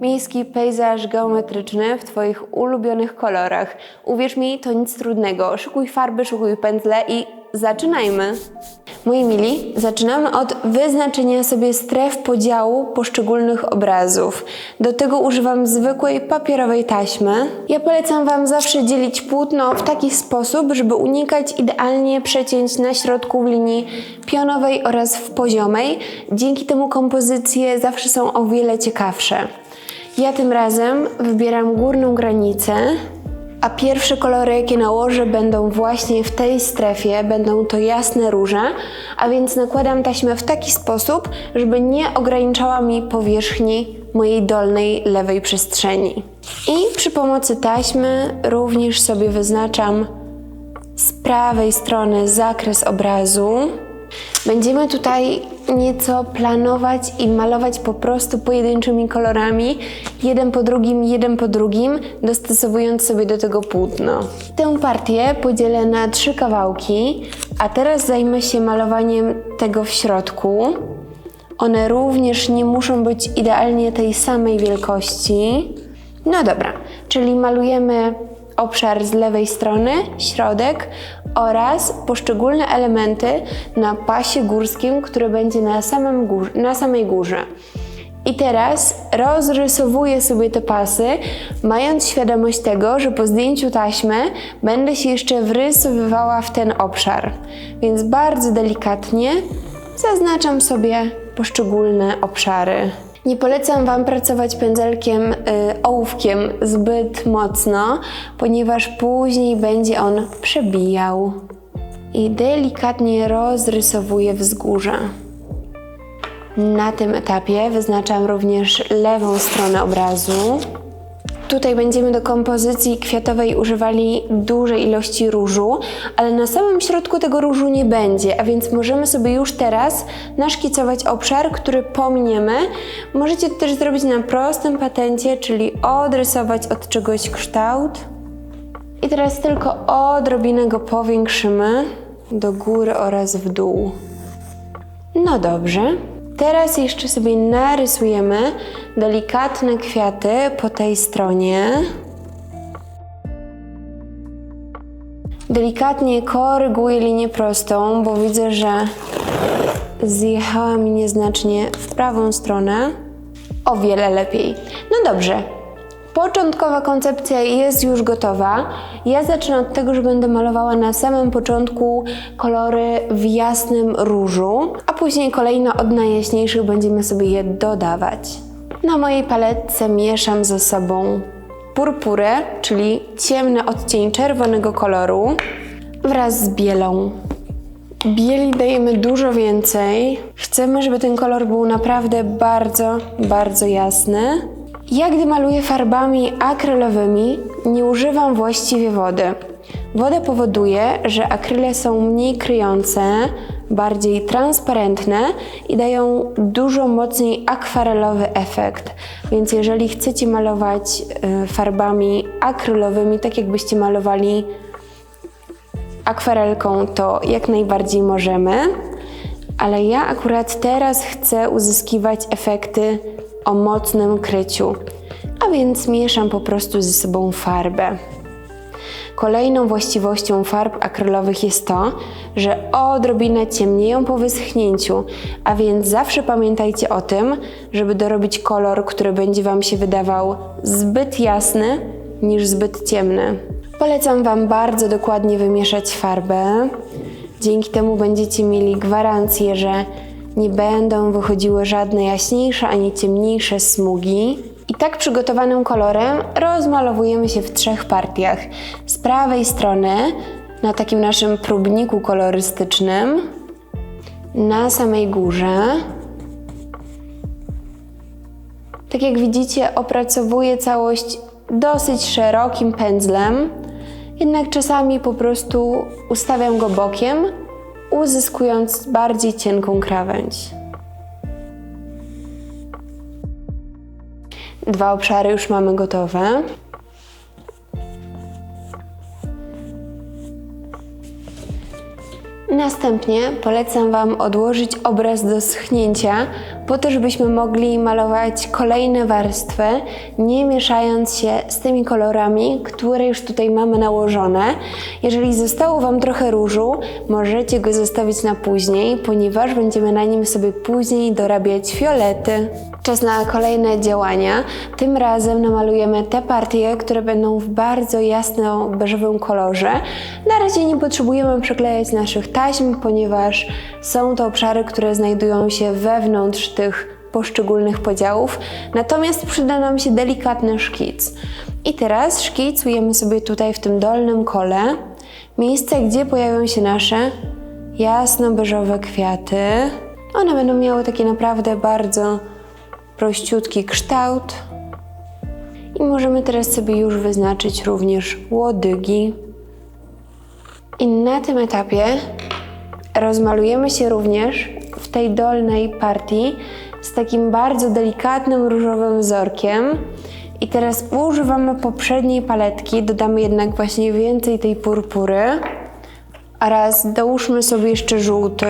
Miejski pejzaż geometryczny w Twoich ulubionych kolorach. Uwierz mi, to nic trudnego. Szykuj farby, szykuj pędzle i zaczynajmy. Moi mili, zaczynamy od wyznaczenia sobie stref podziału poszczególnych obrazów. Do tego używam zwykłej papierowej taśmy. Ja polecam Wam zawsze dzielić płótno w taki sposób, żeby unikać idealnie przecięć na środku w linii pionowej oraz w poziomej. Dzięki temu kompozycje zawsze są o wiele ciekawsze. Ja tym razem wybieram górną granicę, a pierwsze kolory, jakie nałożę, będą właśnie w tej strefie, będą to jasne róże, a więc nakładam taśmę w taki sposób, żeby nie ograniczała mi powierzchni mojej dolnej lewej przestrzeni. I przy pomocy taśmy również sobie wyznaczam z prawej strony zakres obrazu. Będziemy tutaj nieco planować i malować po prostu pojedynczymi kolorami, jeden po drugim, jeden po drugim, dostosowując sobie do tego płótno. Tę partię podzielę na trzy kawałki, a teraz zajmę się malowaniem tego w środku. One również nie muszą być idealnie tej samej wielkości. No dobra, czyli malujemy obszar z lewej strony, środek oraz poszczególne elementy na pasie górskim, które będzie na, samym gór, na samej górze. I teraz rozrysowuję sobie te pasy, mając świadomość tego, że po zdjęciu taśmy będę się jeszcze wrysowywała w ten obszar. Więc bardzo delikatnie zaznaczam sobie poszczególne obszary. Nie polecam Wam pracować pędzelkiem y, ołówkiem zbyt mocno, ponieważ później będzie on przebijał. I delikatnie rozrysowuję wzgórze. Na tym etapie wyznaczam również lewą stronę obrazu. Tutaj będziemy do kompozycji kwiatowej używali dużej ilości różu, ale na samym środku tego różu nie będzie, a więc możemy sobie już teraz naszkicować obszar, który pominiemy. Możecie to też zrobić na prostym patencie, czyli odrysować od czegoś kształt. I teraz tylko odrobinę go powiększymy do góry oraz w dół. No dobrze. Teraz jeszcze sobie narysujemy delikatne kwiaty po tej stronie. Delikatnie koryguję linię prostą, bo widzę, że zjechała mi nieznacznie w prawą stronę. O wiele lepiej. No dobrze, Początkowa koncepcja jest już gotowa. Ja zacznę od tego, że będę malowała na samym początku kolory w jasnym różu, a później kolejno od najjaśniejszych będziemy sobie je dodawać. Na mojej paletce mieszam ze sobą purpurę, czyli ciemny odcień czerwonego koloru wraz z bielą. Bieli dajemy dużo więcej. Chcemy, żeby ten kolor był naprawdę bardzo, bardzo jasny. Ja gdy maluję farbami akrylowymi, nie używam właściwie wody. Woda powoduje, że akryle są mniej kryjące, bardziej transparentne i dają dużo mocniej akwarelowy efekt. Więc jeżeli chcecie malować y, farbami akrylowymi, tak jakbyście malowali akwarelką, to jak najbardziej możemy. Ale ja akurat teraz chcę uzyskiwać efekty o mocnym kryciu, a więc mieszam po prostu ze sobą farbę. Kolejną właściwością farb akrylowych jest to, że odrobinę ciemnieją po wyschnięciu, a więc zawsze pamiętajcie o tym, żeby dorobić kolor, który będzie Wam się wydawał zbyt jasny niż zbyt ciemny. Polecam Wam bardzo dokładnie wymieszać farbę. Dzięki temu będziecie mieli gwarancję, że nie będą wychodziły żadne jaśniejsze ani ciemniejsze smugi. I tak przygotowanym kolorem rozmalowujemy się w trzech partiach. Z prawej strony na takim naszym próbniku kolorystycznym, na samej górze. Tak jak widzicie, opracowuję całość dosyć szerokim pędzlem, jednak czasami po prostu ustawiam go bokiem uzyskując bardziej cienką krawędź. Dwa obszary już mamy gotowe. Następnie polecam Wam odłożyć obraz do schnięcia po to, żebyśmy mogli malować kolejne warstwy, nie mieszając się z tymi kolorami, które już tutaj mamy nałożone. Jeżeli zostało Wam trochę różu, możecie go zostawić na później, ponieważ będziemy na nim sobie później dorabiać fiolety. Czas na kolejne działania. Tym razem namalujemy te partie, które będą w bardzo jasno-beżowym kolorze. Na razie nie potrzebujemy przyklejać naszych taśm, ponieważ są to obszary, które znajdują się wewnątrz tych poszczególnych podziałów. Natomiast przyda nam się delikatny szkic. I teraz szkicujemy sobie tutaj w tym dolnym kole miejsce, gdzie pojawią się nasze jasno-beżowe kwiaty. One będą miały taki naprawdę bardzo prościutki kształt. I możemy teraz sobie już wyznaczyć również łodygi. I na tym etapie rozmalujemy się również tej dolnej partii z takim bardzo delikatnym różowym wzorkiem. I teraz używamy poprzedniej paletki, dodamy jednak właśnie więcej tej purpury. Oraz dołóżmy sobie jeszcze żółty.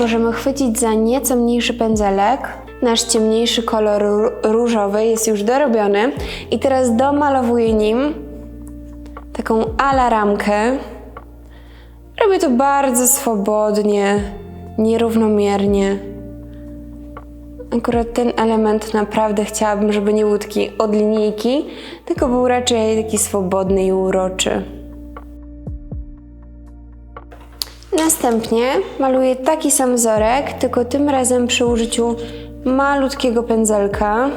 Możemy chwycić za nieco mniejszy pędzelek. Nasz ciemniejszy kolor ró- różowy jest już dorobiony. I teraz domalowuję nim taką alaramkę. Robię to bardzo swobodnie, nierównomiernie. Akurat ten element naprawdę chciałabym, żeby nie był taki od linijki, tylko był raczej taki swobodny i uroczy. Następnie maluję taki sam wzorek, tylko tym razem przy użyciu malutkiego pędzelka.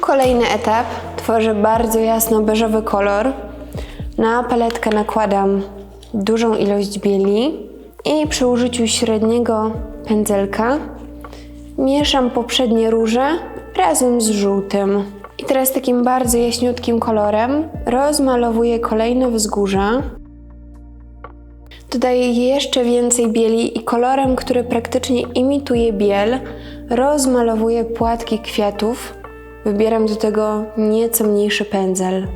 Kolejny etap. Tworzę bardzo jasno beżowy kolor. Na paletkę nakładam dużą ilość bieli i przy użyciu średniego pędzelka mieszam poprzednie róże razem z żółtym. I teraz takim bardzo jaśniutkim kolorem rozmalowuję kolejne wzgórza. Dodaję jeszcze więcej bieli i kolorem, który praktycznie imituje biel, rozmalowuję płatki kwiatów. Wybieram do tego nieco mniejszy pędzel.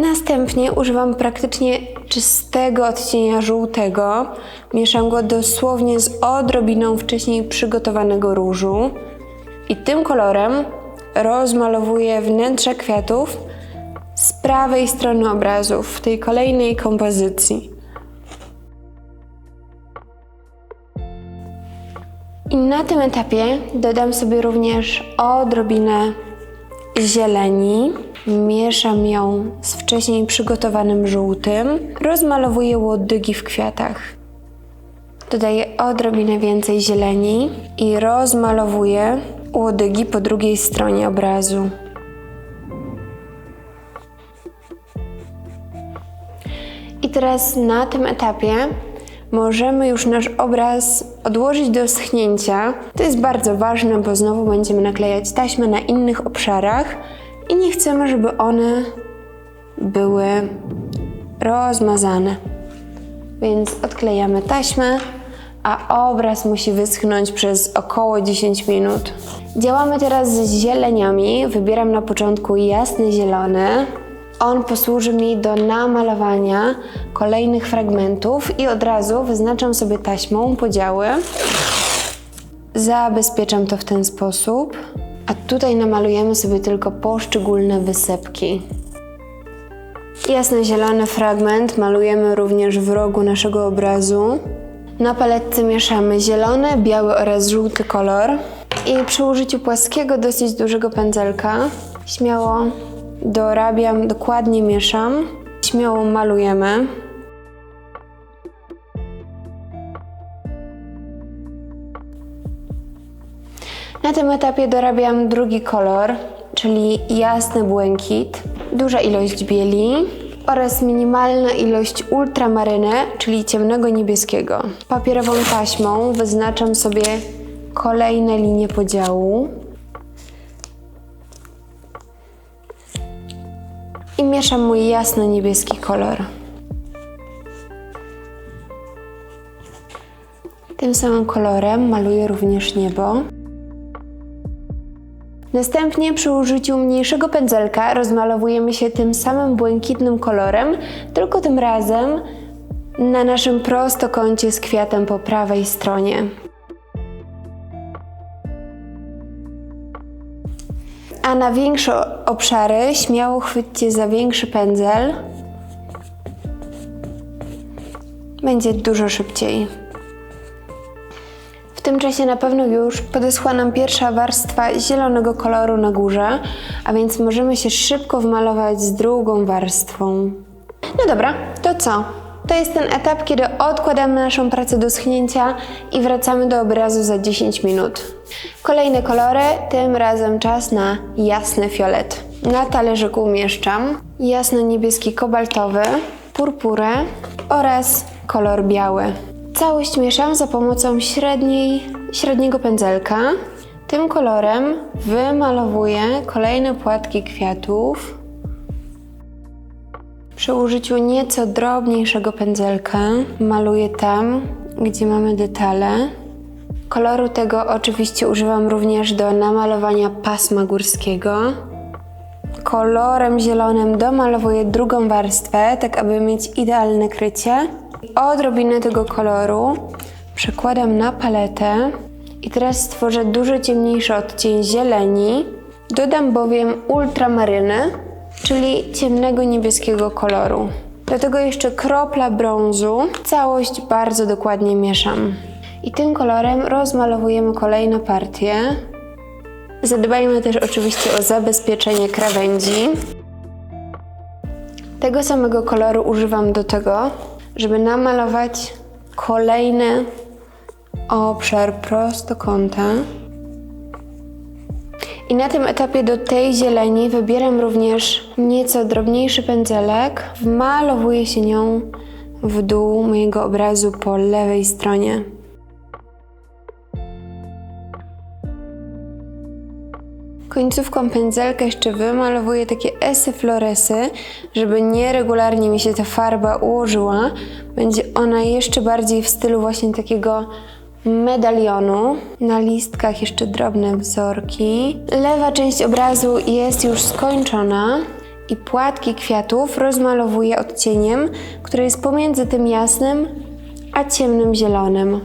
Następnie używam praktycznie czystego odcienia żółtego. Mieszam go dosłownie z odrobiną wcześniej przygotowanego różu. I tym kolorem rozmalowuję wnętrze kwiatów z prawej strony obrazu w tej kolejnej kompozycji. I na tym etapie dodam sobie również odrobinę zieleni. Mieszam ją z wcześniej przygotowanym żółtym. Rozmalowuję łodygi w kwiatach. Dodaję odrobinę więcej zieleni i rozmalowuję łodygi po drugiej stronie obrazu. I teraz na tym etapie możemy już nasz obraz odłożyć do schnięcia. To jest bardzo ważne, bo znowu będziemy naklejać taśmę na innych obszarach i nie chcemy, żeby one były rozmazane. Więc odklejamy taśmę, a obraz musi wyschnąć przez około 10 minut. Działamy teraz z zieleniami. Wybieram na początku jasny zielony. On posłuży mi do namalowania kolejnych fragmentów i od razu wyznaczam sobie taśmą podziały. Zabezpieczam to w ten sposób. A tutaj namalujemy sobie tylko poszczególne wysepki. Jasno-zielony fragment malujemy również w rogu naszego obrazu. Na paletce mieszamy zielony, biały oraz żółty kolor. I przy użyciu płaskiego, dosyć dużego pędzelka śmiało dorabiam, dokładnie mieszam. Śmiało malujemy. Na tym etapie dorabiam drugi kolor, czyli jasny błękit, duża ilość bieli oraz minimalna ilość ultramaryny, czyli ciemnego niebieskiego. Papierową taśmą wyznaczam sobie kolejne linie podziału i mieszam mój jasno-niebieski kolor. Tym samym kolorem maluję również niebo. Następnie przy użyciu mniejszego pędzelka rozmalowujemy się tym samym błękitnym kolorem, tylko tym razem na naszym prostokącie z kwiatem po prawej stronie. A na większe obszary śmiało chwyćcie za większy pędzel. Będzie dużo szybciej. Tym czasie na pewno już podeschła nam pierwsza warstwa zielonego koloru na górze, a więc możemy się szybko wmalować z drugą warstwą. No dobra, to co? To jest ten etap, kiedy odkładamy naszą pracę do schnięcia i wracamy do obrazu za 10 minut. Kolejne kolory, tym razem czas na jasny fiolet. Na talerzyku umieszczam jasno-niebieski kobaltowy, purpurę oraz kolor biały. Całość mieszam za pomocą średniej, średniego pędzelka. Tym kolorem wymalowuję kolejne płatki kwiatów. Przy użyciu nieco drobniejszego pędzelka maluję tam, gdzie mamy detale. Koloru tego oczywiście używam również do namalowania pasma górskiego. Kolorem zielonym domalowuję drugą warstwę, tak aby mieć idealne krycie. Odrobinę tego koloru przekładam na paletę i teraz stworzę dużo ciemniejszy odcień zieleni. Dodam bowiem ultramaryny, czyli ciemnego niebieskiego koloru. Do tego jeszcze kropla brązu. Całość bardzo dokładnie mieszam. I tym kolorem rozmalowujemy kolejne partie. Zadbajmy też oczywiście o zabezpieczenie krawędzi. Tego samego koloru używam do tego, żeby namalować kolejny obszar prostokąta. I na tym etapie do tej zieleni wybieram również nieco drobniejszy pędzelek. Wmalowuję się nią w dół mojego obrazu po lewej stronie. Końcówką pędzelka jeszcze wymalowuję takie esy floresy, żeby nieregularnie mi się ta farba ułożyła. Będzie ona jeszcze bardziej w stylu właśnie takiego medalionu. Na listkach jeszcze drobne wzorki. Lewa część obrazu jest już skończona i płatki kwiatów rozmalowuję odcieniem, który jest pomiędzy tym jasnym a ciemnym zielonym.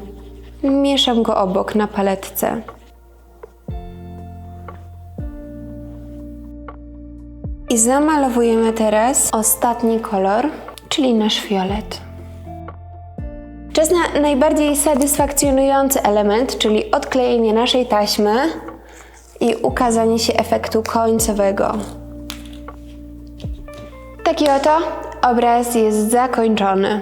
Mieszam go obok na paletce. I zamalowujemy teraz ostatni kolor, czyli nasz fiolet. Czas na najbardziej satysfakcjonujący element, czyli odklejenie naszej taśmy i ukazanie się efektu końcowego. Taki oto obraz jest zakończony.